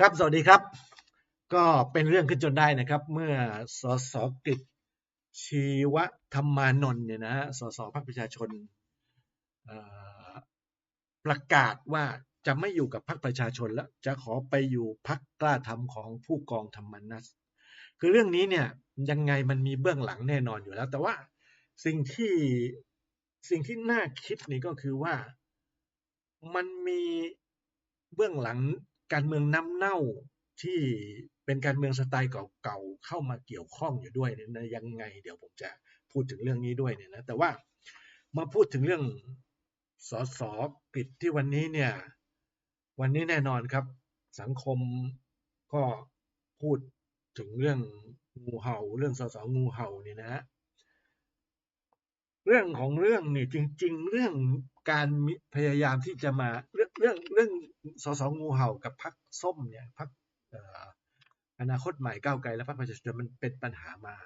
ครับ สวัสดีครับ ก็เป็นเรื่องขึ้นจนได้นะครับ เมื่อสสกฤษชีวธรรมานนท์เนี่ยนะฮะสสพรรคประชาชนประกาศว่าจะไม่อยู่กับพรรคประชาชนแล้ว จะขอไปอยู่พรรคกล้าทำของผู้กองธรรมนัสคือเรื่องนี้เนี่ยยังไงมันมีเบื้องหลังแน่นอนอยู่แล้ว แต่ว่าสิ่งที่สิ่งที่น่าคิดนี่ก็คือว่ามันมีเบื้องหลัง การเมืองน้ำเน่าที่เป็นการเมืองสไตล์เก่าๆเข้ามาเกี่ยวข้องอยู่ด้วยเนี่ยนะยังไง เดี๋ยวผมจะพูดถึงเรื่องนี้ด้วยเนี่ยนะแต่ว่ามาพูดถึงเรื่องสสปิดที่วันนี้เนี่ยวันนี้แน่นอนครับ สังคมก็พูดถึงเรื่องงูเห่า เรื่องสสงูเห่าเนี่ยนะฮะเรื่องของเรื่องนี่จริง ๆ เรื่อง การพยายามที่จะมาเรื่องเรื่องเรื่องสสงูเห่ากับพรรคส้มเนี่ยพรรคอนาคตใหม่ก้าวไกลและพรรคประชาชนมันเป็นปัญหามา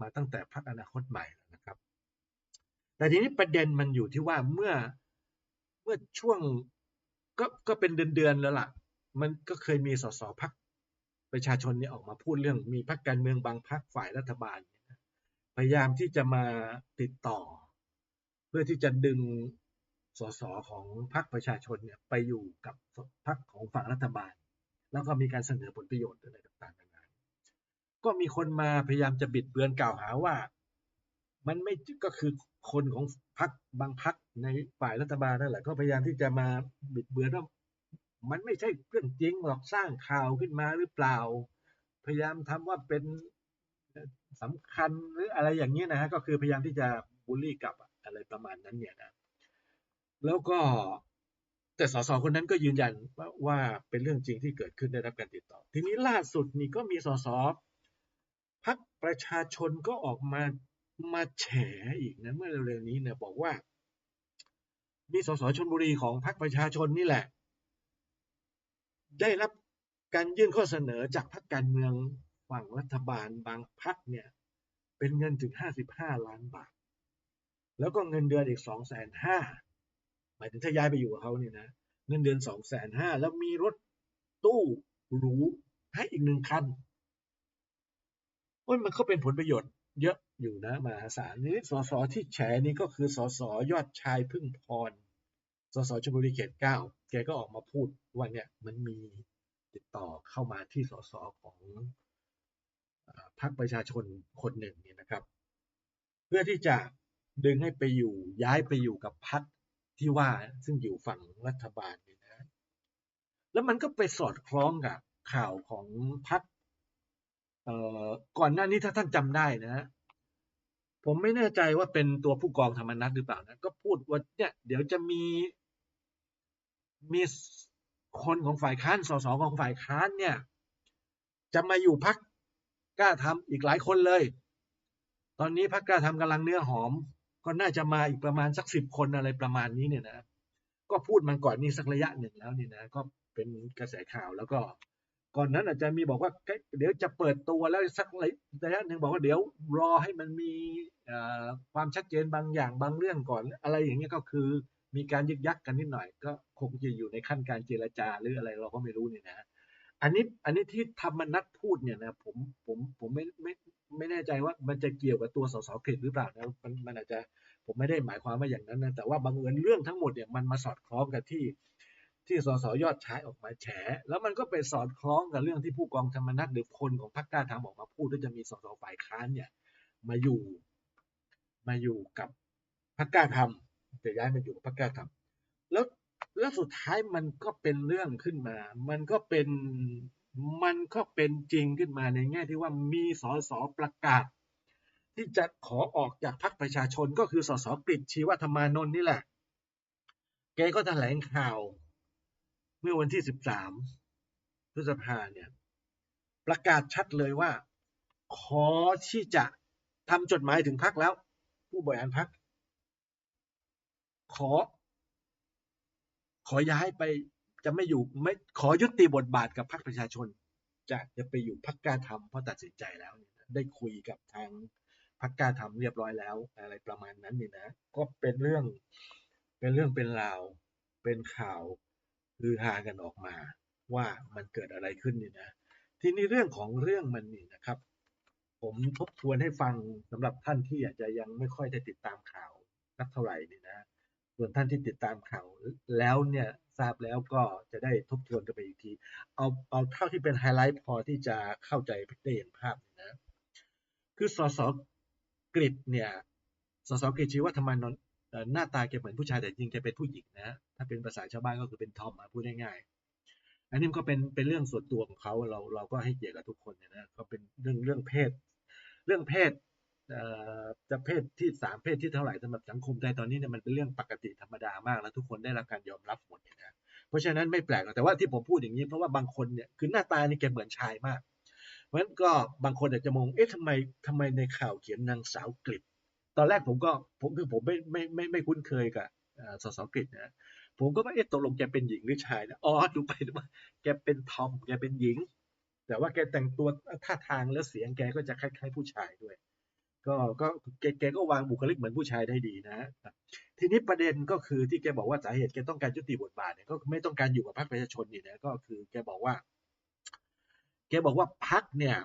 มาตั้งแต่พรรคอนาคตใหม่แล้วนะครับ แต่ทีนี้ประเด็นมันอยู่ที่ว่าเมื่อเมื่อช่วงก็ก็เป็นเดือนๆแล้วล่ะ มันก็เคยมีสสพรรคประชาชนเนี่ยออกมาพูดเรื่องมีพรรคการเมืองบางพรรคฝ่ายรัฐบาล พยายามที่จะมาติดต่อ เพื่อที่จะดึง สสของพรรคประชาชนเนี่ยไปอยู่กับพรรคของฝั่งรัฐบาล แล้วก็มีการเสนอผลประโยชน์อะไรต่างๆนานาก็มีคนมาพยายามจะบิดเบือนกล่าวหาว่ามันไม่ก็คือคนของพรรคบางพรรคในฝ่ายรัฐบาลนั่นแหละก็พยายามที่จะมาบิดเบือนว่ามันไม่ใช่เรื่องจริงหรอกสร้างข่าวขึ้นมาหรือเปล่า พยายามทำว่าเป็นสำคัญหรืออะไรอย่างนี้นะฮะก็คือพยายามที่จะบูลลี่กลับอะไรประมาณนั้นเนี่ยนะ แล้วก็แต่สสคนนั้นก็ยืนยันว่าวาเป็นเรื่องจริงที่เกิดขึ้นได้รับการติดต่อ ทีนี้ล่าสุดนี่ก็มีสสพักประชาชนก็ออกมามาแฉอีกนะเมื่อเร็วๆนี้เนี่ยบอกว่า มีสสชนบุรีของพรรคประชาชนนี่แหละ ได้รับการยื่นข้อเสนอจากพรรคการเมืองฝั่งรัฐบาลบางพรรคเนี่ย เป็นเงินถึงห้าสิบห้าล้านบาท แล้วก็เงินเดือนอีกสองแสน หมายถึงถ้าย้ายไปอยู่กับเขาเนี่ยนะเงินเดือนสองแสนห้าแล้วมีรถตู้หรูให้อีกหนึ่งคันโอ้ยมันก็เป็นผลประโยชน์เยอะอยู่นะมหาศาลนี้สสที่แฉนี้ก็คือสสยอดชายพึ่งพรสสชลบุรีเขตเก้าแกก็ออกมาพูดว่าเนี่ยมันมีติดต่อเข้ามาที่สสของพรรคประชาชนคนหนึ่งเนี่ยนะครับ เพื่อที่จะดึงให้ไปอยู่ย้ายไปอยู่กับพรรค ที่ว่าซึ่งอยู่ฝั่งรัฐบาลเนี่ยนะแล้วมันก็ไปสอดคล้องกับข่าวของพรรคเอ่อก่อนหน้านี้ถ้าท่านจำได้นะผมไม่แน่ใจว่าเป็นตัวผู้กองธรรมนัฐหรือเปล่านะก็พูดว่าเนี่ยเดี๋ยวจะมีมีคนของฝ่ายค้านสสของฝ่ายค้านเนี่ย จะมาอยู่พักกล้าทำอีกหลายคนเลย ตอนนี้พักกล้าทำกำลังเนื้อหอม ก็น่าจะมาอีกประมาณสักสิบคนอะไรประมาณนี้เนี่ยนะก็พูดมันก่อนนี้สักระยะหนึ่งแล้วนี่นะก็เป็นกระแสข่าวแล้วก็ ก่อนนั้นอาจจะมีบอกว่าเดี๋ยวจะเปิดตัวแล้วสักระยะหนึ่งบอกว่าเดี๋ยวรอให้มันมีความชัดเจนบางอย่างบางเรื่องก่อน อะไรอย่างเงี้ยก็คือมีการยึกยักกันนิดหน่อย ก็คงจะอยู่ในขั้นการเจรจาหรืออะไรเราก็ไม่รู้เนี่ยนะอันนี้อันนี้ที่ธรรมนัทพูดเนี่ยนะผมผมผมไม่ไม่ ไม่แน่ใจว่ามันจะเกี่ยวกับตัวสสเขตหรือเปล่านะมันมันอาจจะผมไม่ได้หมายความว่าอย่างนั้นนะแต่ว่าบางเอิญเรื่องทั้งหมดเนี่ยมันมาสอดคล้องกับที่ที่สสยอดใชายออกมาแฉ แล้วมันก็ไปสอดคล้องกับเรื่องที่ผู้กองธรรมนัฐหรือคนของพรรคกล้าทำออกมาพูดว่าจะมีสสฝ่ายค้านเนี่ยมาอยู่มาอยู่กับพรรคกล้าทำจะย้ายมาอยู่กับพรรคกล้าทำแล้วแล้วสุดท้ายมันก็เป็นเรื่องขึ้นมา มันก็เป็น มันก็เป็นจริงขึ้นมาในแง่ที่ว่ามีสสประกาศ ที่จะขอออกจากพรรคประชาชนก็คือสสกฤษชีวธรรมานนท์นี่แหละ แกก็แถลงข่าว เมื่อวันที่ 13 พฤษภาเนี่ยประกาศชัดเลยว่า ขอที่จะทำจดหมายถึงพรรคแล้ว ผู้บริหารพรรคขอ ขอย้ายไป จะไม่อยู่ไม่ขอยุติบทบาทกับพรรคประชาชน จะจะไปอยู่พรรคกล้าทำเพราะตัดสินใจแล้วได้คุยกับทางพรรคกล้าทำเรียบร้อยแล้ว อะไรประมาณนั้นนี่นะ ก็เป็นเรื่องเป็นเรื่องเป็นราว เป็นข่าวคือฮากันออกมา ว่ามันเกิดอะไรขึ้นนี่นะ ทีนี้เรื่องของเรื่องมันนี่นะครับ ผมทบทวนให้ฟังสำหรับท่านที่อาจจะยังไม่ค่อยได้ติดตามข่าวนักเท่าไหร่นี่นะส่วนท่านที่ติดตามข่าวแล้วเนี่ย ทราบแล้วก็จะได้ทบทวนกันไปอีกที เอาเอาเท่าที่เป็นไฮไลท์พอที่จะเข้าใจได้เห็นภาพนะ คือสสกฤษเนี่ยสสกฤษชีวธรรมาท์เอ่อหน้าตาแกเหมือนผู้ชายแต่จริงแกเป็นผู้หญิงนะถ้าเป็นภาษาชาวบ้านก็คือเป็นทอมมาพูดง่ายๆอันนี้มันก็เป็นเป็นเรื่องส่วนตัวของเขาเราเราก็ให้เกียรติกับทุกคนนะก็เป็นเรื่องเรื่องเพศ เรื่องเพศ จะเพศที่สามเพศที่เท่าไหร่สำหรับสังคมไทยตอนนี้เนี่ยมันเป็นเรื่องปกติธรรมดามากแล้วทุกคนได้รับการยอมรับหมดนะเพราะฉะนั้นไม่แปลกหรอกแต่ว่าที่ผมพูดอย่างนี้เพราะว่าบางคนเนี่ยคือหน้าตานี่แกเหมือนชายมากเพราะฉะนั้นก็บางคนอาจจะมองเอ๊ะทำไมทำไมในข่าวเขียนนางสาวกฤษตอนแรกผมก็ผมคือผมไม่ไม่ไม่ไม่คุ้นเคยกับเอ่อสสกฤษนะผมก็ว่าเอ๊ะตกลงแกเป็นหญิงหรือชายนะอ๋อดูไปดูมาแกเป็นทอมแกเป็นหญิง แต่ว่าแกแต่งตัวท่าทางและเสียงแกก็จะคล้ายๆผู้ชายด้วย ก็ก็แกแกก็วางบุคลิกเหมือนผู้ชายได้ดีนะ ทีนี้ประเด็นก็คือที่แกบอกว่าสาเหตุแกต้องการยุติบทบาทเนี่ยก็ไม่ต้องการอยู่กับพรรคประชาชนนี่นะก็คือแกบอกว่า แกบอกว่าพรรคเนี่ย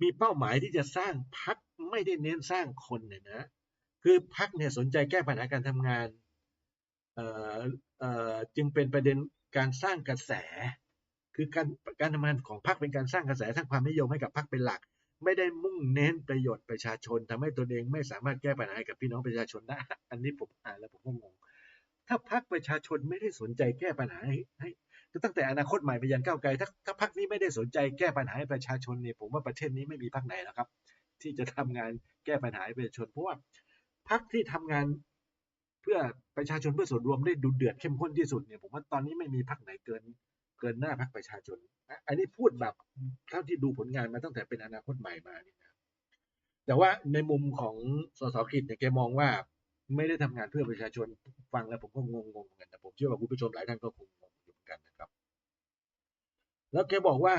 มีเป้าหมายที่จะสร้างพรรคไม่ได้เน้นสร้างคนเนี่ยนะคือพรรคเนี่ยสนใจแก้ปัญหาการทำงานเอ่อเอ่อจึงเป็นประเด็นการสร้างกระแส คือการการทำงานของพรรคเป็นการสร้างกระแสสร้างความนิยมให้กับพรรคเป็นหลัก ไม่ได้มุ่งเน้นประโยชน์ประชาชนทำให้ตนเองไม่สามารถแก้ปัญหาให้กับพี่น้องประชาชนได้ อันนี้ผมอ่านแล้วผมก็งง ถ้าพรรคประชาชนไม่ได้สนใจแก้ปัญหาให้ให้ตั้งแต่อนาคตใหม่ไปยันก้าวไกล ถ้าถ้าพรรคนี้ไม่ได้สนใจแก้ปัญหาให้ประชาชนเนี่ยผมว่าประเทศนี้ไม่มีพรรคไหนแล้วครับ ที่จะทำงานแก้ปัญหาให้ประชาชน เพราะว่าพรรคที่ทำงานเพื่อประชาชนเพื่อส่วนรวมได้ดูเดือดเข้มข้นที่สุดเนี่ยผมว่าตอนนี้ไม่มีพรรคไหนเกินเกินหน้าพรรคประชาชน อันนี้พูดแบบเท่าที่ดูผลงานมาตั้งแต่เป็นอนาคตใหม่มานี่นะแต่ว่าในมุมของสสกิจเนี่ยแกมองว่าไม่ได้ทำงานเพื่อประชาชนฟังแล้วผมก็งงๆเหมือนกันแต่ผมเชื่อว่าคุณผู้ชมหลายท่านก็คงงงอยู่เหมือนกันนะครับ แล้วแกบอกว่า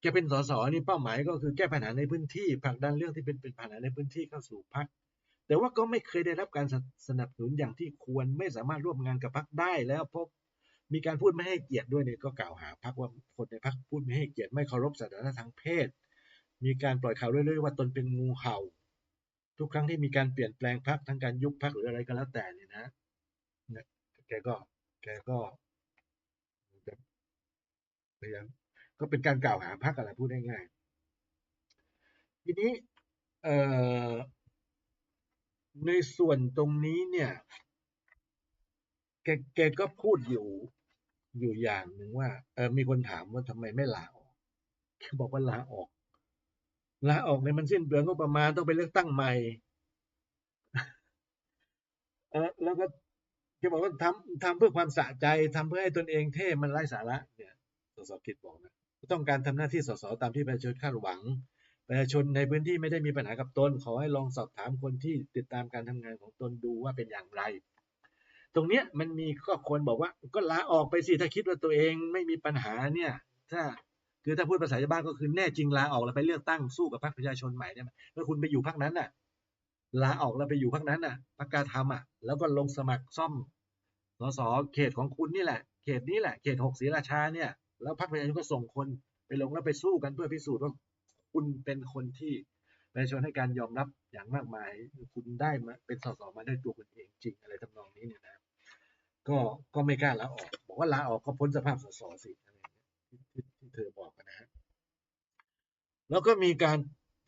แกเป็นสสนี่เป้าหมายก็คือแก้ปัญหาในพื้นที่ผลักดันเรื่องที่เป็นเป็นปัญหาในพื้นที่เข้าสู่พรรคแต่ว่าก็ไม่เคยได้รับการสนับสนุนอย่างที่ควรไม่สามารถร่วมงานกับพรรคได้แล้วพบ มีการพูดไม่ให้เกียรติด้วยเนี่ยก็กล่าวหาพรรคว่าคนในพรรคพูดไม่ให้เกียรติไม่เคารพสถานะทางเพศ มีการปล่อยข่าวเรื่อยๆว่าตนเป็นงูเห่า ทุกครั้งที่มีการเปลี่ยนแปลงพรรคทั้งการยุบพรรคหรืออะไรก็แล้วแต่เนี่ยนะเนี่ยแกก็แกก็พยายามก็เป็นการกล่าวหาพรรคอะไรพูดง่ายๆทีนี้เอ่อในส่วนตรงนี้เนี่ยแกแกก็พูดอยู่ อยู่อย่างหนึ่งว่าเออมีคนถามว่าทำไมไม่ลาออกแกบอกว่าลาออกลาออกในยมันสิ้นเปลืองก็ประมาณต้องไปเลือกตั้งใหม่เออแล้วก็แกบอกว่าทำทำเพื่อความสะใจทำเพื่อให้ตนเองเท่มันไร้สาระเนี่ยสสกิจบอกนะต้องการทำหน้าที่สสตามที่ประชาชนคาดหวังประชาชนในพื้นที่ไม่ได้มีปัญหากับตนขอให้ลองสอบถามคนที่ติดตามการทำงานของตนดูว่าเป็นอย่างไร ตรงเนี้ยมันมีข้อควรบอกว่า ก็ลาออกไปสิถ้าคิดว่าตัวเองไม่มีปัญหาเนี่ย ถ้าคือถ้าพูดภาษาชาวบ้านก็คือแน่จริงลาออกแล้วไปเลือกตั้งสู้กับพรรคประชาชนใหม่ได้ไหมถ้าคุณไปอยู่พรรคนั้นน่ะลาออกแล้วไปอยู่พรรคนั้นน่ะพรรคกล้าทำอะ แล้วก็ลงสมัครซ่อมสสเขตของคุณนี่แหละ เขตนี้แหละเขตหกศรีราชาเนี่ย แล้วพรรคประชาชนก็ส่งคนไปลงแล้วไปสู้กันเพื่อพิสูจน์ว่าคุณเป็นคนที่ประชาชนให้การยอมรับอย่างมากมาย คุณได้มาเป็นสสมาได้ตัวคุณเองจริงอะไรทำนองนี้เนี่ยนะ ก็ก็ไม่กล้าลาออกบอกว่าลาออกก็พ้นสภาพสสสิอะไรที่ที่เธอบอกนะฮะแล้วก็มีการ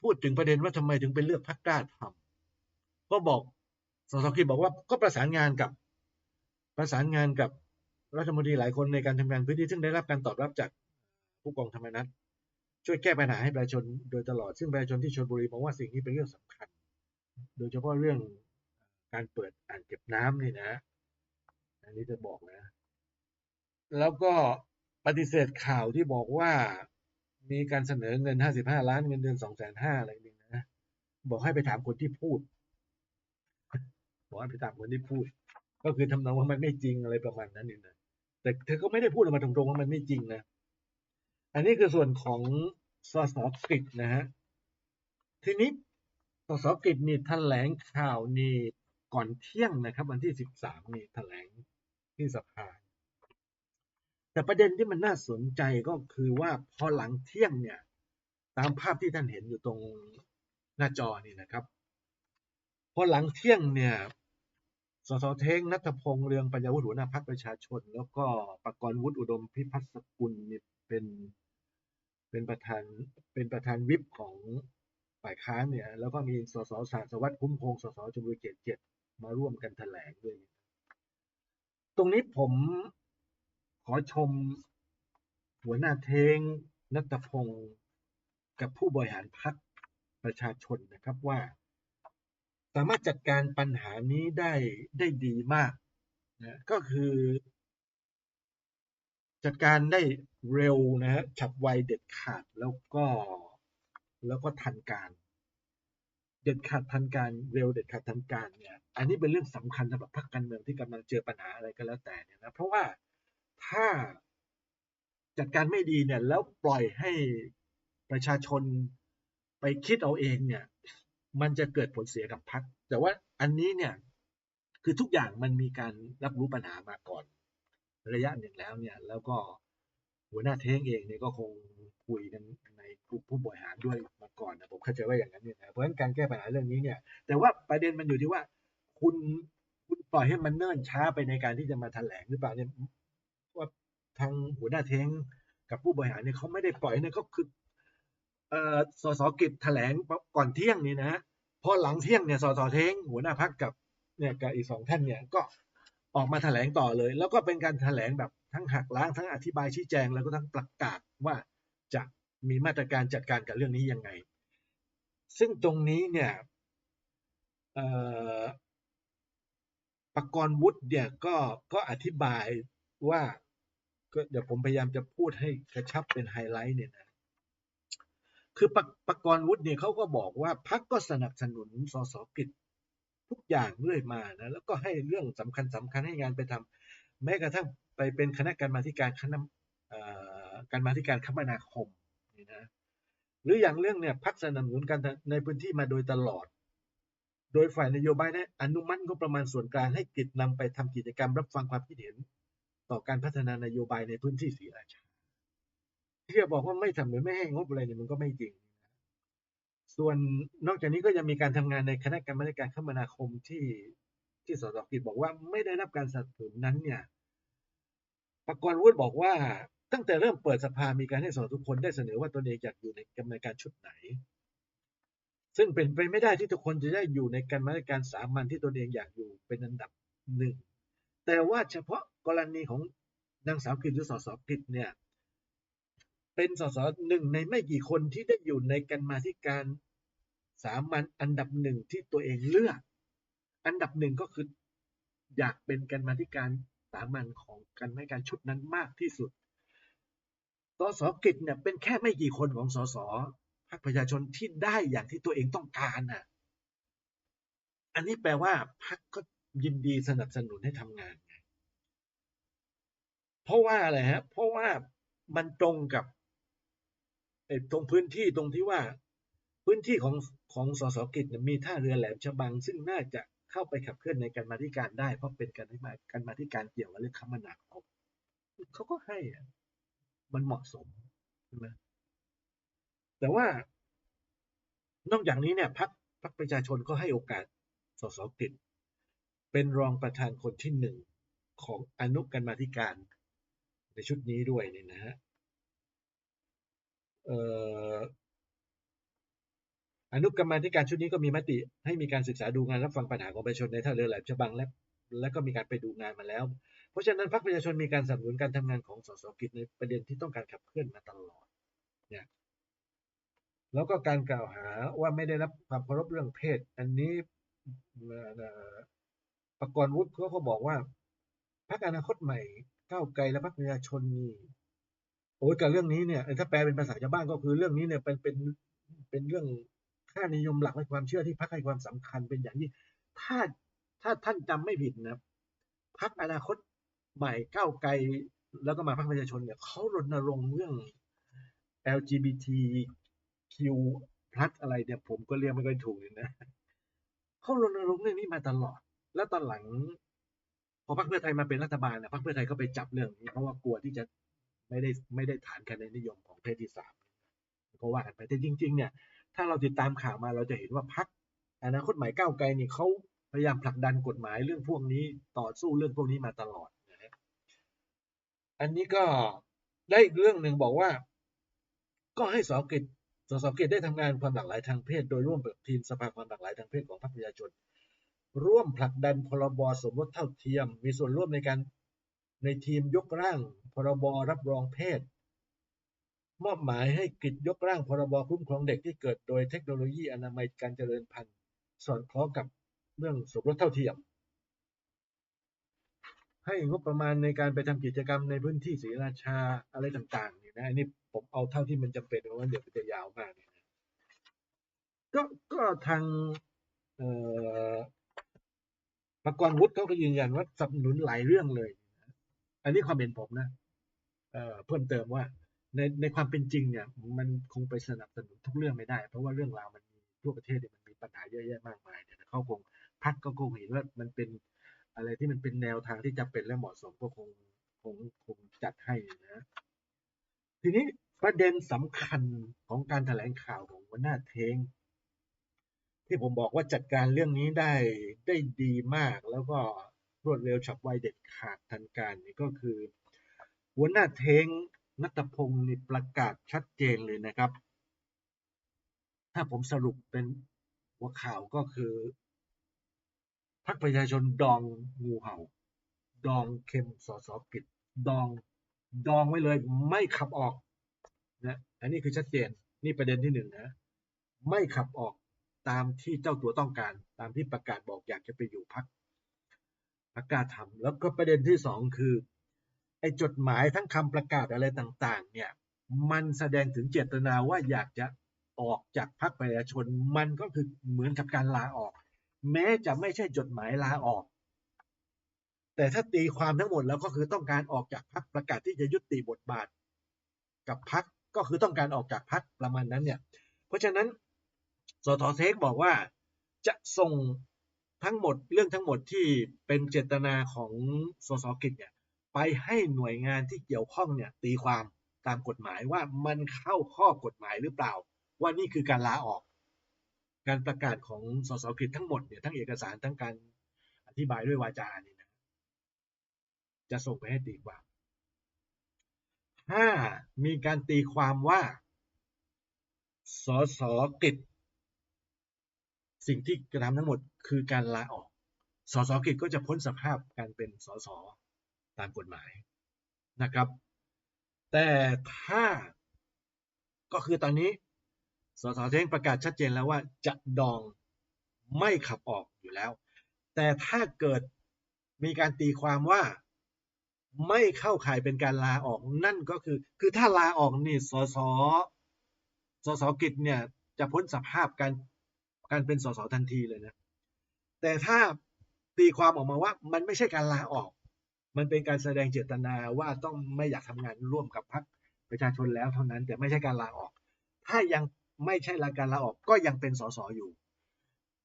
พูดถึงประเด็นว่าทำไมถึงไปเลือกพรรคกล้าทำก็บอกสสกิบอกว่าก็ประสานงานกับประสานงานกับรัฐมนตรีหลายคนในการทำงานพื้นที่ซึ่งได้รับการตอบรับจากผู้กองธรรมนัฐช่วยแก้ปัญหาให้ประชาชนโดยตลอด ซึ่งประชาชนที่ชลบุรีมองว่าสิ่งนี้เป็นเรื่องสำคัญ โดยเฉพาะเรื่องการเปิดอ่างเก็บน้ำนี่นะ อันนี้จะบอกนะ แล้วก็ปฏิเสธข่าวที่บอกว่ามีการเสนอเงิน 55 ล้านเงินเดือน 2,500อะไรนี่นะ บอกให้ไปถามคนที่พูด บอกให้ไปถามคนที่พูด ก็คือทำนองว่ามันไม่จริงอะไรประมาณนั้นนี่นะ แต่เธอก็ไม่ได้พูดออกมาตรงๆว่ามันไม่จริงนะ อันนี้คือส่วนของสสกิจนะฮะ ทีนี้สสกิจนี่แถลงข่าวนี่ก่อนเที่ยงนะครับ วันที่ 13นี่แถลง ที่สภา แต่ประเด็นที่มันน่าสนใจก็คือว่าพอหลังเที่ยงเนี่ย ตามภาพที่ท่านเห็นอยู่ตรงหน้าจอนี่นะครับพอหลังเที่ยงเนี่ยสสเท้งนัทพงษ์เรืองปัญญาวุฒิหัวหน้าพรรคประชาชน แล้วก็ประกรณ์วุฒิอุดมพิพัฒน์สกุลนี่เป็นเป็นประธานเป็นประธานวิปของฝ่ายค้านเนี่ย แล้วก็มีสสสารสวัสดิ์คุ้มคงสสชลบุรีเขตเจ็ดมาร่วมกันแถลงด้วย ตรงนี้ผมขอชมหัวหน้าเทงนัตพงศ์กับผู้บริหารพรรคประชาชนนะครับว่า สามารถจัดการปัญหานี้ได้ได้ดีมากนะก็คือ จัดการได้เร็วนะฮะฉับไวเด็ดขาดแล้วก็แล้วก็ทันการ เด็ดขาดทันการเร็วเด็ดขาดทันการเนี่ย อันนี้เป็นเรื่องสำคัญสำหรับพรรคการเมืองที่กำลังเจอปัญหาอะไรก็แล้วแต่เนี่ยนะเพราะว่าถ้าจัดการไม่ดีเนี่ยแล้วปล่อยให้ประชาชนไปคิดเอาเองเนี่ยมันจะเกิดผลเสียกับพรรคแต่ว่าอันนี้เนี่ยคือทุกอย่างมันมีการรับรู้ปัญหามาก่อน ระยะหนึ่งแล้วเนี่ยแล้วก็หัวหน้าเท้งเองเนี่ยก็คงคุยกันในกลุ่มผู้บริหารด้วยมาก่อนนะผมเข้าใจว่าอย่างนั้นเนี่ยนะเพราะฉะนั้นการแก้ปัญหาเรื่องนี้เนี่ยแต่ว่าประเด็นมันอยู่ที่ว่า คุณคุณปล่อยให้มันเนิ่นช้าไปในการที่จะมาแถลงหรือเปล่าเนี่ยว่าทางหัวหน้าเท้งกับผู้บริหารเนี่ยเขาไม่ได้ปล่อยเนี่ยเขาคือเอ่อสสกิจแถลงก่อนเที่ยงนี่นะพอหลังเที่ยงเนี่ยสสเท้งหัวหน้าพักกับเนี่ยกับอีกสองท่านเนี่ยก็ออกมาแถลงต่อเลย แล้วก็เป็นการแถลงแบบทั้งหักล้างทั้งอธิบายชี้แจงแล้วก็ทั้งประกาศว่าจะมีมาตรการจัดการกับเรื่องนี้ยังไง ซึ่งตรงนี้เนี่ย ปกรณ์วุฒิเนี่ยก็ก็อธิบายว่าก็เดี๋ยวผมพยายามจะพูดให้กระชับเป็นไฮไลท์เนี่ยนะคือปปกรณ์วุฒิเนี่ยเขาก็บอกว่าพักก็สนับสนุนสสกิจทุกอย่างเรื่อยมานะแล้วก็ให้เรื่องสำคัญสำคัญให้งานไปทำแม้กระทั่งไปเป็นคณะกรรมาธิการคณะการมาธิการคมนาคมนี่นะหรืออย่างเรื่องเนี่ยพักสนับสนุนกันในพื้นที่มาโดยตลอด โดยฝ่ายนโยบายได้อนุมัติก็ประมาณส่วนกลางให้กิจนำไปทำกิจกรรมรับฟังความคิดเห็น ต่อการพัฒนานโยบายในพื้นที่ศรีราชาที่จะบอกว่าไม่ทำหรือไม่ให้งบอะไรเนี่ยมันก็ไม่จริง ส่วนนอกจากนี้ก็ยังมีการทำงานในคณะกรรมาการคมนาคมที่ที่สสกิจบอกว่าไม่ได้รับการสนับสนุนนั้นเนี่ยประกรณ์วุฒิบอกว่าตั้งแต่เริ่มเปิดสภามีการให้สสทุกคนได้เสนอว่าตนเองอยากอยู่ในกรรมการชุดไหน ซึ่งเป็นไปไม่ได้ที่ทุกคนจะได้อยู่ในกรรมการสามัญที่ตนเองอยากอยู่เป็นอันดับหนึ่งแต่ว่าเฉพาะกรณีของนางสาวกิจหรือสสกิจเนี่ยเป็นสสหนึ่งในไม่กี่คนที่ได้อยู่ในกรรมาธิการสามัญอันดับหนึ่งที่ตัวเองเลือก อันดับหนึ่งก็คืออยากเป็นกรรมาธิการสามัญของกรรมาการชุดนั้นมากที่สุดสสกิจเนี่ยเป็นแค่ไม่กี่คนของสส รรคประชาชนที่ได้อย่างที่ตัวเองต้องการน่ะ อันนี้แปลว่าพรรคก็ยินดีสนับสนุนให้ทำงานไงเพราะว่าอะไรฮะ เพราะว่ามันตรงกับไอ้ตรงพื้นที่ตรงที่ว่า พื้นที่ของของสสกิจมีท่าเรือแหลมฉบัง ซึ่งน่าจะเข้าไปขับเคลื่อนในการมาธิการได้ เพราะเป็นการมาการมาธิการเกี่ยวกับเรื่องคมนาคมเขาก็ให้มันเหมาะสมใช่ไหม แต่ว่านอกจากนี้เนี่ยพักพักประชาชนก็ให้โอกาสสสกิจเป็นรองประธานคนที่หนึ่งของอนุกรรมาธิการในชุดนี้ด้วยเนี่ยนะฮะอนุกรรมาธิการชุดนี้ก็มีมติให้มีการศึกษาดูงานรับฟังปัญหาของประชาชนในท่าเรือแหลมฉบังและและก็มีการไปดูงานมาแล้ว เพราะฉะนั้นพรรคประชาชนมีการสนับสนุนการทำงานของสสกิจในประเด็นที่ต้องการขับเคลื่อนมาตลอดเนี่ย แล้วก็การกล่าวหาว่าไม่ได้รับความเคารพเรื่องเพศ อันนี้ประกรณ์วุฒิเขาก็บอกว่าพรรคอนาคตใหม่ก้าวไกลและพรรคประชาชนนี่โอ้ยกับเรื่องนี้เนี่ยถ้าแปลเป็นภาษาชาวบ้านก็คือเรื่องนี้เนี่ยเป็นเป็นเป็นเรื่องค่านิยมหลักและความเชื่อที่พรรคให้ความสำคัญเป็นอย่างยิ่งถ้าถ้าท่านจำไม่ผิดนะพรรคอนาคตใหม่ก้าวไกลแล้วก็มาพรรคประชาชนเนี่ยเขารณรงค์เรื่อง LGBT LGBTQ+ อะไรเนี่ยผมก็เรียกไม่ค่อยถูกเลยนะเขารณรงค์เรื่องนี้มาตลอด แล้วตอนหลัง พอพรรคเพื่อไทยมาเป็นรัฐบาลนะพรรคเพื่อไทยก็ไปจับเรื่องนี้เพราะว่ากลัวที่จะไม่ได้ไม่ได้ฐานคะแนนนิยมของเพศที่สามก็ว่ากันไปแต่จริง ๆ เนี่ย ถ้าเราติดตามข่าวมาเราจะเห็นว่าพักอนาคตใหม่ก้าวไกลนี่เขาพยายามผลักดันกฎหมายเรื่องพวกนี้ต่อสู้เรื่องพวกนี้มาตลอดนะฮะอันนี้ก็ได้อีกเรื่องหนึ่งบอกว่า ก็ให้สอกิจ สสกิจได้ทำงานความหลากหลายทางเพศ โดยร่วมกับทีมสภาความหลากหลายทางเพศของพรรคประชาชน ร่วมผลักดันพรบสมรสเท่าเทียม มีส่วนร่วมในการในทีมยกร่างพรบรับรองเพศ มอบหมายให้กิจยกร่างพรบคุ้มครองเด็กที่เกิดโดยเทคโนโลยีอนามัยการเจริญพันธุ์สอดคล้องกับเรื่องสมรสเท่าเทียม ให้งบประมาณในการไปทำกิจกรรมในพื้นที่ศรีราชาอะไรต่าง นะอันนี้ผมเอาเท่าที่มันจำเป็นเพราะว่าเดี๋ยวมันจะยาวมากเนี่ยนะก็ก็ทางเอ่อประกรวุฒิเขาก็ยืนยันว่าสนับสนุนหลายเรื่องเลยนะอันนี้ความเห็นผมนะเอ่อเพิ่มเติมว่าในในความเป็นจริงเนี่ย มันคงไปสนับสนุนทุกเรื่องไม่ได้ เพราะว่าเรื่องราวมันมีทั่วประเทศเนี่ยมันมีปัญหาเยอะแยะมากมายเนี่ยเขาคงพักก็คงเห็นว่ามันเป็นอะไรที่มันเป็นแนวทางที่จำเป็นและเหมาะสมก็คงคงคงจัดให้นะ ทีนี้ประเด็นสำคัญของการแถลงข่าวของหัวหน้าเทง ที่ผมบอกว่าจัดการเรื่องนี้ได้ได้ดีมาก แล้วก็รวดเร็วฉับไวเด็ดขาดทันการนี่ก็คือ หัวหน้าเทงนัตพงศ์นี่ประกาศชัดเจนเลยนะครับ ถ้าผมสรุปเป็นหัวข่าวก็คือพรรคประชาชนดองงูเห่า ดองเข็มสอสอกิจดอง ดองไว้เลยไม่ขับออกนะอันนี้คือชัดเจนนี่ประเด็นที่หนึ่งนะไม่ขับออกตามที่เจ้าตัวต้องการ ตามที่ประกาศบอกอยากจะไปอยู่พักประกาศทำแล้วก็ประเด็นที่สองคือไอ้จดหมายทั้งคำประกาศอะไรต่างๆ เนี่ย มันแสดงถึงเจตนาว่าอยากจะออกจากพรรคประชาชน มันก็คือเหมือนกับการลาออก แม้จะไม่ใช่จดหมายลาออก แต่ถ้าตีความทั้งหมดแล้วก็คือต้องการออกจากพรรคประกาศที่จะยุติบทบาท กับพรรคก็คือต้องการออกจากพรรคประมาณนั้นเนี่ย เพราะฉะนั้นสทเทคบอกว่าจะส่งทั้งหมดเรื่องทั้งหมดที่เป็นเจตนาของสสกิจเนี่ยไปให้หน่วยงานที่เกี่ยวข้องเนี่ยตีความตามกฎหมายว่ามันเข้าข้อกฎหมายหรือเปล่า ว่านี่คือการลาออก การประกาศของสสกิจทั้งหมดเนี่ยทั้งเอกสารทั้งการอธิบายด้วยวาจานี่ จะส่งไปให้ตีความถ้ามีการตีความว่า สสกิจสิ่งที่กระทำทั้งหมดคือการลาออก สสกิจก็จะพ้นสภาพการเป็นสสตามกฎหมายนะครับ แต่ถ้าก็คือตอนนี้ สสเท่งประกาศชัดเจนแล้วว่าจะดองไม่ขับออกอยู่แล้ว แต่ถ้าเกิดมีการตีความว่า ไม่เข้าข่ายเป็นการลาออกนั่นก็คือ คือถ้าลาออกนี่สสสสกิจเนี่ยจะพ้นสภาพการการเป็นสสทันทีเลยนะแต่ถ้าตีความออกมาว่ามันไม่ใช่การลาออก มันเป็นการแสดงเจตนาว่าต้องไม่อยากทำงานร่วมกับพรรคประชาชนแล้วเท่านั้น แต่ไม่ใช่การลาออก ถ้ายังไม่ใช่การลาออกก็ยังเป็นสสอยู่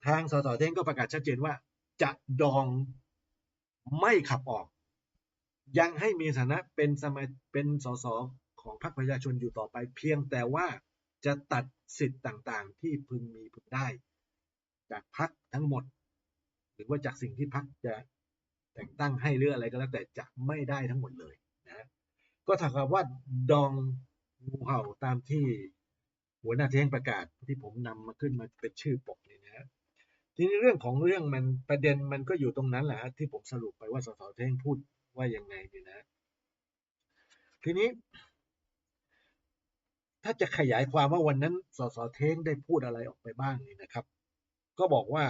ทางสสเท่งก็ประกาศชัดเจนว่า จะดองไม่ขับออก ยังให้มีฐานะเป็นสมัยเป็นสสของพรรคประชาชนอยู่ต่อไป เพียงแต่ว่าจะตัดสิทธิ์ต่างๆ ที่พึงมีพึงได้ จากพรรคทั้งหมด หรือว่าจากสิ่งที่พรรคจะแต่งตั้งให้หรืออะไรก็แล้วแต่จะไม่ได้ทั้งหมดเลยนะก็ถามว่าดองงูเห่าตามที่หัวหน้าเท้งประกาศที่ผมนำมาขึ้นมาเป็นชื่อปกนี่นะทีนี้เรื่องของเรื่องมันประเด็นมันก็อยู่ตรงนั้นแหละที่ผมสรุปไปว่าสสเท้งพูด ว่ายังไงนี่นะ ทีนี้ ถ้าจะขยายความว่าวันนั้นสสเท้งได้พูดอะไรออกไปบ้างนี่นะครับ ก็บอกว่า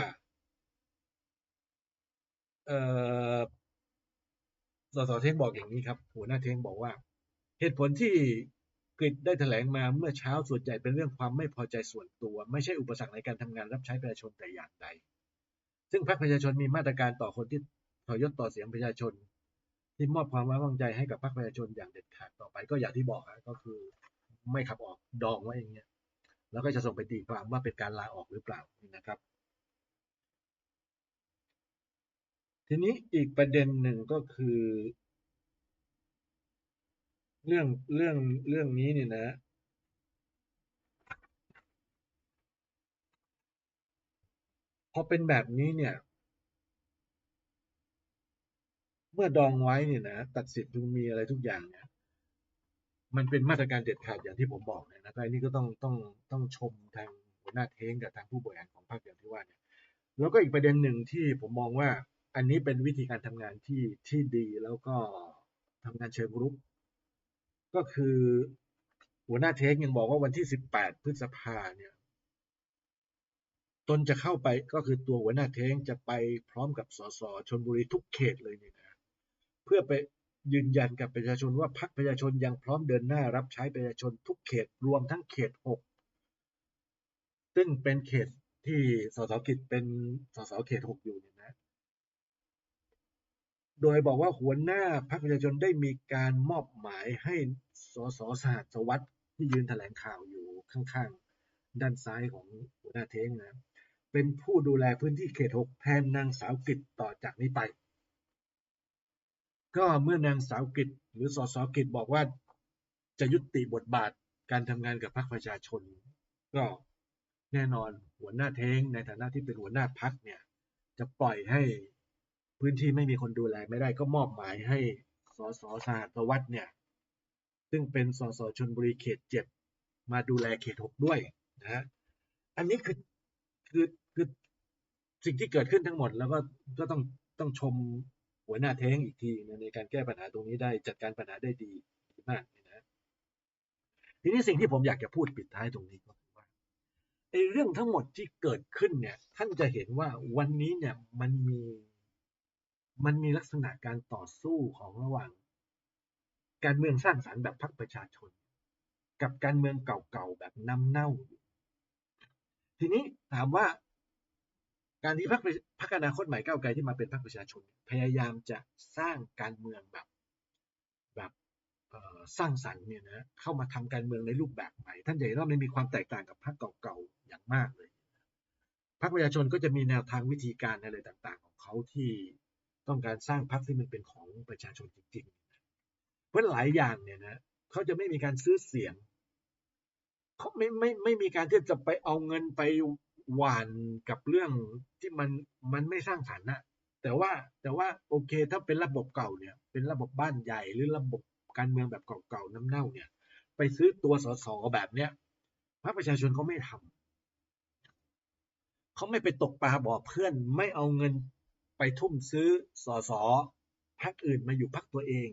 เออสสเท้งบอกอย่างนี้ครับ หัวหน้าเท้งบอกว่า เหตุผลที่กฤษได้แถลงมาเมื่อเช้าส่วนใหญ่เป็นเรื่องความไม่พอใจส่วนตัว ไม่ใช่อุปสรรคในการทำงานรับใช้ประชาชนแต่อย่างใด ซึ่งพรรคประชาชนมีมาตรการต่อคนที่ทอยศต่อเสียงประชาชน ที่มอบความไว้วางใจให้กับพรรคประชาชนอย่างเด็ดขาดต่อไป ก็อย่างที่บอกก็คือไม่ขับออกดองไว้อย่างเงี้ยแล้วก็จะส่งไปตีความว่าเป็นการลาออกหรือเปล่านะครับ ทีนี้อีกประเด็นหนึ่งก็คือ เรื่องเรื่องเรื่องนี้เนี่ยนะพอเป็นแบบนี้เนี่ย เมื่อดองไว้เนี่ยนะตัดสิทธิ์มีอะไรทุกอย่างเนี่ยมันเป็นมาตรการเด็ดขาดอย่างที่ผมบอกเนี่ยนะก็อันนี้ก็ต้องต้องต้องชมทางหัวหน้าเท้งกับทางผู้บริหารของพรรคอย่างที่ว่าเนี่ยแล้วก็อีกประเด็นหนึ่งที่ผมมองว่าอันนี้เป็นวิธีการทำงานที่ที่ดีแล้วก็ทำงานเชิงรุก ก็คือหัวหน้าเทคยังบอกว่าวันที่ 18 พฤษภาเนี่ย ตนจะเข้าไปก็คือตัวหัวหน้าเทงจะไปพร้อมกับสสชนบุรีทุกเขตเลยเนี่ยนะ เพื่อไปยืนยันกับประชาชนว่าพรรคประชาชนยังพร้อมเดินหน้ารับใช้ประชาชนทุกเขตรวมทั้งเขต 6 ซึ่งเป็นเขตที่สสกิจเป็นสสเขต 6 อยู่เนี่ยนะโดยบอกว่าหัวหน้าพรรคประชาชนได้มีการมอบหมายให้สสสหัสวัสด์ที่ยืนแถลงข่าวอยู่ข้างๆ ด้านซ้ายของหัวหน้าเท้งนะเป็นผู้ดูแลพื้นที่เขต 6 แทนนางสาวกิจต่อจากนี้ไป ก็เมื่อนางสาวกิจหรือสสกิจบอกว่าจะยุติบทบาทการทำงานกับพรรคประชาชน ก็แน่นอนหัวหน้าเท้งในฐานะที่เป็นหัวหน้าพรรคเนี่ยจะปล่อยให้พื้นที่ไม่มีคนดูแลไม่ได้ก็มอบหมายให้สสสหัสวัสดิ์เนี่ยซึ่งเป็นสสชนบุรีเขตเจ็ดมาดูแลเขตหกด้วยนะฮะอันนี้คือคือคือสิ่งที่เกิดขึ้นทั้งหมดแล้วก็ก็ต้องต้องชม หัวหน้าเท้งอีกทีนะในการแก้ปัญหาตรงนี้ได้จัดการปัญหาได้ดีมากนะทีนี้สิ่งที่ผมอยากจะพูดปิดท้ายตรงนี้ก็คือว่าไอ้เรื่องทั้งหมดที่เกิดขึ้นเนี่ยท่านจะเห็นว่าวันนี้เนี่ยมันมีมันมีลักษณะการต่อสู้ของระหว่าง การเมืองสร้างสรรค์แบบพรรคประชาชน กับการเมืองเก่าๆแบบน้ำเน่า ทีนี้ถามว่า การที่พรรคพรรคอนาคตใหม่ก้าวไกลที่มาเป็นพรรคประชาชน พยายามจะสร้างการเมืองแบบแบบสร้างสรรค์เนี่ยนะเข้ามาทำการเมืองในรูปแบบใหม่ ท่านใหญ่ว่ามันมีความแตกต่างกับพรรคเก่าๆอย่างมากเลยพรรคประชาชนก็จะมีแนวทางวิธีการอะไรต่างๆ ของเขาที่ต้องการสร้างพรรคที่มันเป็นของประชาชนจริงๆ เพราะหลายอย่างเนี่ยนะเขาจะไม่มีการซื้อเสียงเขาไม่ไม่ไม่มีการที่จะไปเอาเงินไป หวานกับเรื่องที่มันมันไม่สร้างสรรค์นะแต่ว่าแต่ว่าโอเคถ้าเป็นระบบเก่าเนี่ย เป็นระบบบ้านใหญ่หรือระบบการเมืองแบบเก่าๆน้ำเน่าเนี่ย ไปซื้อตัวสสแบบเนี้ยพรรคประชาชนเขาไม่ทำเขาไม่ไปตกปลาบ่อเพื่อน ไม่เอาเงินไปทุ่มซื้อสอสอพรรคอื่นมาอยู่พรรคตัวเอง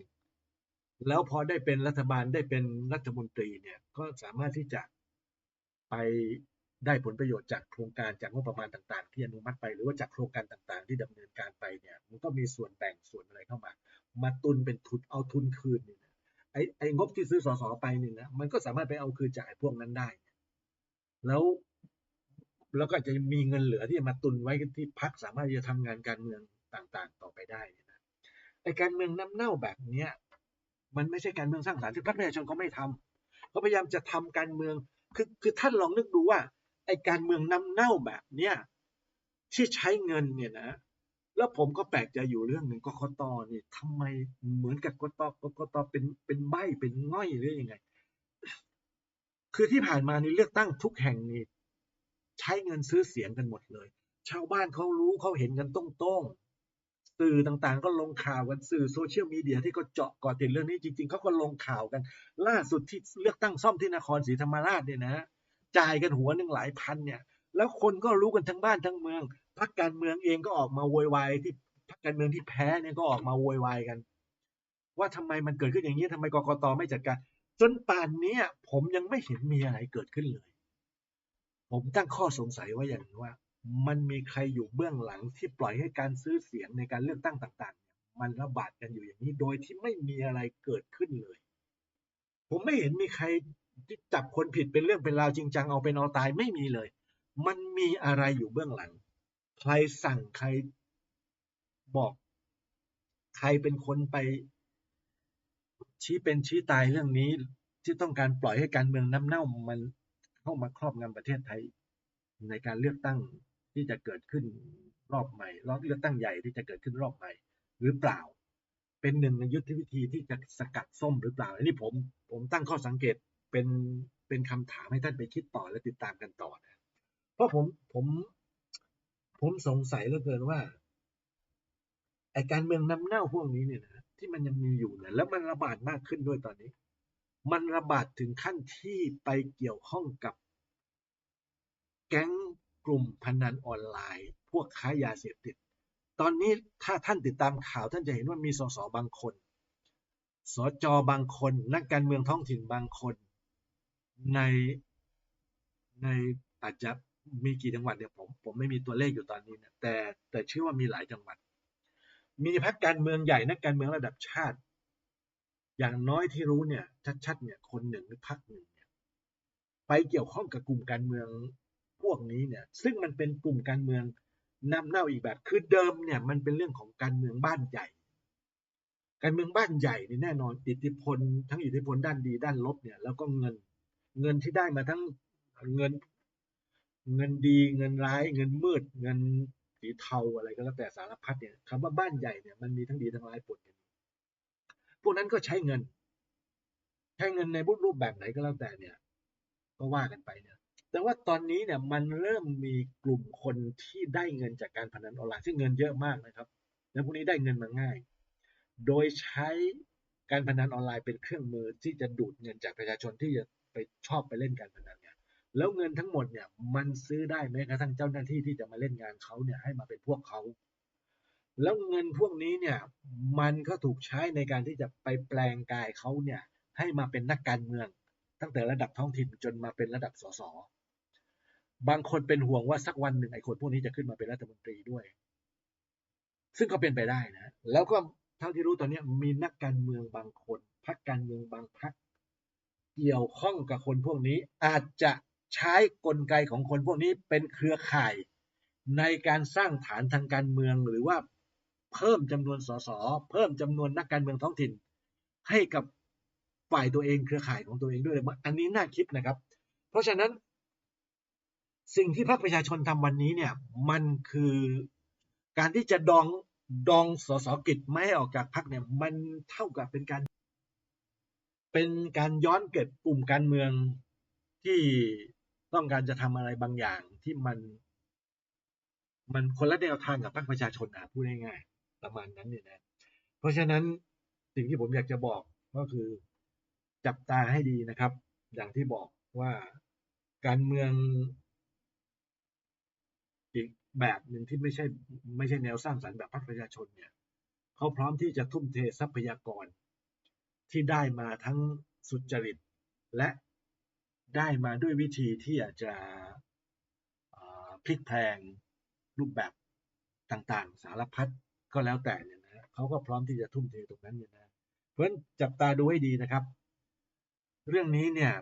แล้วพอได้เป็นรัฐบาลได้เป็นรัฐมนตรีเนี่ยก็สามารถที่จะไป ได้ผลประโยชน์จากโครงการจากงบประมาณต่างๆ ที่อนุมัติไปหรือว่าจากโครงการต่างๆ ที่ดำเนินการไปเนี่ยมันก็มีส่วนแบ่งส่วนอะไรเข้ามา มาตุนเป็นทุนเอาทุนคืนนี่นะไอ้ไอ้งบที่ซื้อสอสอไปนี่นะมันก็สามารถไปเอาคืนจากพวกนั้นได้ แล้วแล้วก็จะมีเงินเหลือที่จะมาตุนไว้ที่พักสามารถจะทำงานการเมืองต่างๆ ต่อไปได้นะไอการเมืองน้ำเน่าแบบเนี้ยมันไม่ใช่การเมืองสร้างสรรค์ที่พรรคประชาชนเขาไม่ทำเขาพยายามจะทำการเมืองคือคือท่านลองนึกดูว่า ไอการเมืองน้ำเน่าแบบเนี้ยที่ใช้เงินเนี่ยนะ แล้วผมก็แปลกใจอยู่เรื่องหนึ่งกกตนี่ทำไมเหมือนกับกกตกกตเป็นเป็นใบเป็นง่อยหรือยังไง คือที่ผ่านมานี่เลือกตั้งทุกแห่งนี่ใช้เงินซื้อเสียงกันหมดเลย ชาวบ้านเขารู้เขาเห็นกันตรงๆสื่อต่างๆ ก็ลงข่าวกันสื่อโซเชียลมีเดียที่เขาเจาะก่อติดเรื่องนี้จริงๆเขาก็ลงข่าวกัน ล่าสุดที่เลือกตั้งซ่อมที่นครศรีธรรมราชเนี่ยนะ จ่ายกันหัวหนึ่งหลายพันเนี่ย แล้วคนก็รู้กันทั้งบ้านทั้งเมืองพรรคการเมืองเองก็ออกมาโวยวายที่พรรคการเมืองที่แพ้เนี่ยก็ออกมาโวยวายกัน ว่าทำไมมันเกิดขึ้นอย่างนี้ทำไมกกตไม่จัดการจนป่านนี้ผมยังไม่เห็นมีอะไรเกิดขึ้นเลย ผมตั้งข้อสงสัยว่าอย่างนี้ว่า มันมีใครอยู่เบื้องหลังที่ปล่อยให้การซื้อเสียงในการเลือกตั้งต่างๆ มันระบาดกันอยู่อย่างนี้โดยที่ไม่มีอะไรเกิดขึ้นเลย ผมไม่เห็นมีใคร จับคนผิดเป็นเรื่องเป็นราวจริงจังเอาเป็นเอาตายไม่มีเลย มันมีอะไรอยู่เบื้องหลัง ใครสั่งใครบอก ใครเป็นคนไป ชี้เป็นชี้ตายเรื่องนี้ ที่ต้องการปล่อยให้การเมืองน้ำเน่ามันเข้ามาครอบงำประเทศไทย ในการเลือกตั้งที่จะเกิดขึ้นรอบใหม่รอบเลือกตั้งใหญ่ที่จะเกิดขึ้นรอบใหม่ หรือเปล่า เป็นหนึ่งในยุทธวิธีที่จะสกัดส้มหรือเปล่าอันนี้ผม ผมตั้งข้อสังเกต เป็นเป็นคำถามให้ท่านไปคิดต่อและติดตามกันต่อนะเพราะผมผมผมสงสัยเหลือเกินว่าไอการเมืองน้ำเน่าพวกนี้เนี่ยนะที่มันยังมีอยู่เนี่ยแล้วมันระบาดมากขึ้นด้วยตอนนี้ มันระบาดถึงขั้นที่ไปเกี่ยวข้องกับ แก๊งกลุ่มพนันออนไลน์ พวกค้ายาเสพติด ตอนนี้ถ้าท่านติดตามข่าวท่านจะเห็นว่ามีสสบางคน สจบางคน นักการเมืองท้องถิ่นบางคน ใน ในอาจจะมีกี่จังหวัดเนี่ยผมผมไม่มีตัวเลขอยู่ตอนนี้นะแต่แต่เชื่อว่ามีหลายจังหวัด มีพรรคการเมืองใหญ่นักการเมืองระดับชาติ อย่างน้อยที่รู้เนี่ยชัดๆเนี่ยคนหนึ่งหรือพรรคหนึ่งเนี่ยไปเกี่ยวข้องกับกลุ่มการเมืองพวกนี้เนี่ยซึ่งมันเป็นกลุ่มการเมืองนำเน่าอีกแบบคือเดิมเนี่ยมันเป็นเรื่องของการเมืองบ้านใหญ่ การเมืองบ้านใหญ่นี่แน่นอนอิทธิพล ทั้งอิทธิพลด้านดีด้านลบเนี่ยแล้วก็เงิน เงินที่ได้มาทั้งเงิน เงินดีเงินร้าย เงินมืด เงินสีเทาอะไรก็แล้วแต่สารพัดเนี่ยคำว่าบ้านใหญ่เนี่ยมันมีทั้งดีทั้งร้ายปนกันพวกนั้นก็ใช้เงิน ใช้เงินในรูปแบบไหนก็แล้วแต่เนี่ย ก็ว่ากันไปเนี่ยแต่ว่าตอนนี้เนี่ยมันเริ่มมีกลุ่มคนที่ได้เงินจากการพนันออนไลน์ซึ่งเงินเยอะมากนะครับ แล้วพวกนี้ได้เงินมาง่าย โดยใช้การพนันออนไลน์เป็นเครื่องมือที่จะดูดเงินจากประชาชนที่จะ ไปชอบไปเล่นการพนันเนี่ยแล้วเงินทั้งหมดเนี่ยมันซื้อได้แม้กระทั่งเจ้าหน้าที่ที่จะมาเล่นงานเขาเนี่ยให้มาเป็นพวกเขา แล้วเงินพวกนี้เนี่ยมันก็ถูกใช้ในการที่จะไปแปลงกายเขาเนี่ยให้มาเป็นนักการเมือง ตั้งแต่ระดับท้องถิ่นจนมาเป็นระดับสสบางคนเป็นห่วงว่าสักวันหนึ่งไอ้คนพวกนี้จะขึ้นมาเป็นรัฐมนตรีด้วย ซึ่งก็เป็นไปได้นะ แล้วก็เท่าที่รู้ตอนนี้มีนักการเมืองบางคนพรรคการเมืองบางพรรค เกี่ยวข้องกับคนพวกนี้ อาจจะใช้กลไกของคนพวกนี้เป็นเครือข่ายในการสร้างฐานทางการเมืองหรือว่าเพิ่มจำนวนสสเพิ่มจำนวนนักการเมืองท้องถิ่น ให้กับฝ่ายตัวเองเครือข่ายของตัวเองด้วยอันนี้น่าคิดนะครับ เพราะฉะนั้น สิ่งที่พรรคประชาชนทำวันนี้เนี่ยมันคือการที่จะดองดองสสกิจไม่ให้ออกจากพรรคเนี่ยมันเท่ากับเป็นการ เป็นการย้อนเก็บกลุ่มการเมืองที่ต้องการจะทำอะไรบางอย่างที่มัน มันคนละแนวทางกับพรรคประชาชนอะพูดง่ายๆประมาณนั้นเนี่ยนะ เพราะฉะนั้นสิ่งที่ผมอยากจะบอกก็คือจับตาให้ดีนะครับ อย่างที่บอกว่าการเมืองอีกแบบหนึ่งที่ไม่ใช่ไม่ใช่แนวสร้างสรรค์แบบพรรคประชาชนเนี่ยเขาพร้อมที่จะทุ่มเททรัพยากร ที่ได้มาทั้งสุจริต และได้มาด้วยวิธีที่อาจจะพลิกแพลงรูปแบบต่างๆ สารพัดก็แล้วแต่เนี่ยนะเขาก็พร้อมที่จะทุ่มเทตรงนั้นเนี่ยนะเพราะฉะนั้นจับตาดูให้ดีนะครับ เรื่องนี้เนี่ย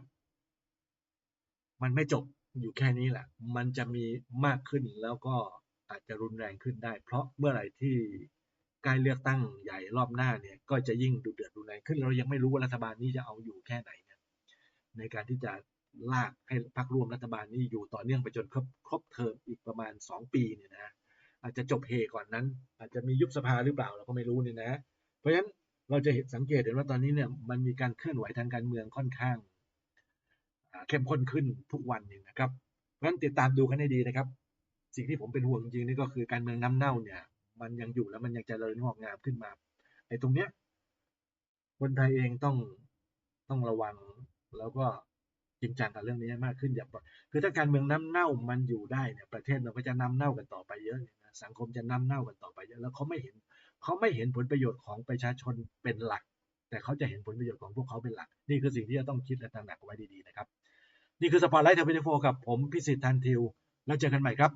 มันไม่จบอยู่แค่นี้แหละ มันจะมีมากขึ้นแล้วก็อาจจะรุนแรงขึ้นได้ เพราะเมื่อไหร่ที่ใกล้เลือกตั้งใหญ่รอบหน้าเนี่ย ก็จะยิ่งดุเดือดรุ ขึ้นเรายังไม่รู้ว่ารัฐบาลนี้จะเอาอยู่แค่ไหนเนี่ยในการที่จะลากให้พรรคร่วมรัฐบาลนี้อยู่ต่อเนื่องไปจนครบครบเทอมอีกประมาณ 2 ปีเนี่ยนะอาจจะจบเฮก่อนนั้น อาจจะมียุบสภาหรือเปล่าเราก็ไม่รู้เนี่ยนะ เพราะฉะนั้นเราจะเห็นสังเกตเห็นว่าตอนนี้เนี่ยมันมีการเคลื่อนไหวทางการเมืองค่อนข้างเข้มข้นขึ้นทุกวันเนี่ยนะครับเพราะฉะนั้นติดตามดูกันให้ดีนะครับ สิ่งที่ผมเป็นห่วงจริงๆนี่ก็คือการเมืองน้ำเน่าเนี่ย มันยังอยู่แล้วมันยังจเจริญงอกงามขึ้นมาไอ้ตรงเนี้ย คนไทยเองต้องต้องระวังแล้วก็จริงจังกับเรื่องนี้มากขึ้นอย่าคือถ้าการเมืองน้ำเน่ามันอยู่ได้เนี่ยประเทศเราก็จะน้าเน่ากันต่อไปเยอะนะสังคมจะน้าเน่ากันต่อไปเยอะแล้วเขาไม่เห็นเขาไม่เห็นผลประโยชน์ของประชาชนเป็นหลัก แต่เขาจะเห็นผลประโยชน์ของพวกเขาเป็นหลัก นี่คือสิ่งที่จะต้องคิดและตระหนักไว้ดีๆนะครับ นี่คือสปอร์ตไลท์เทอร์เบโฟกับผมพิสิทธิ์ทันทิว แล้วเจอกันใหม่ครับ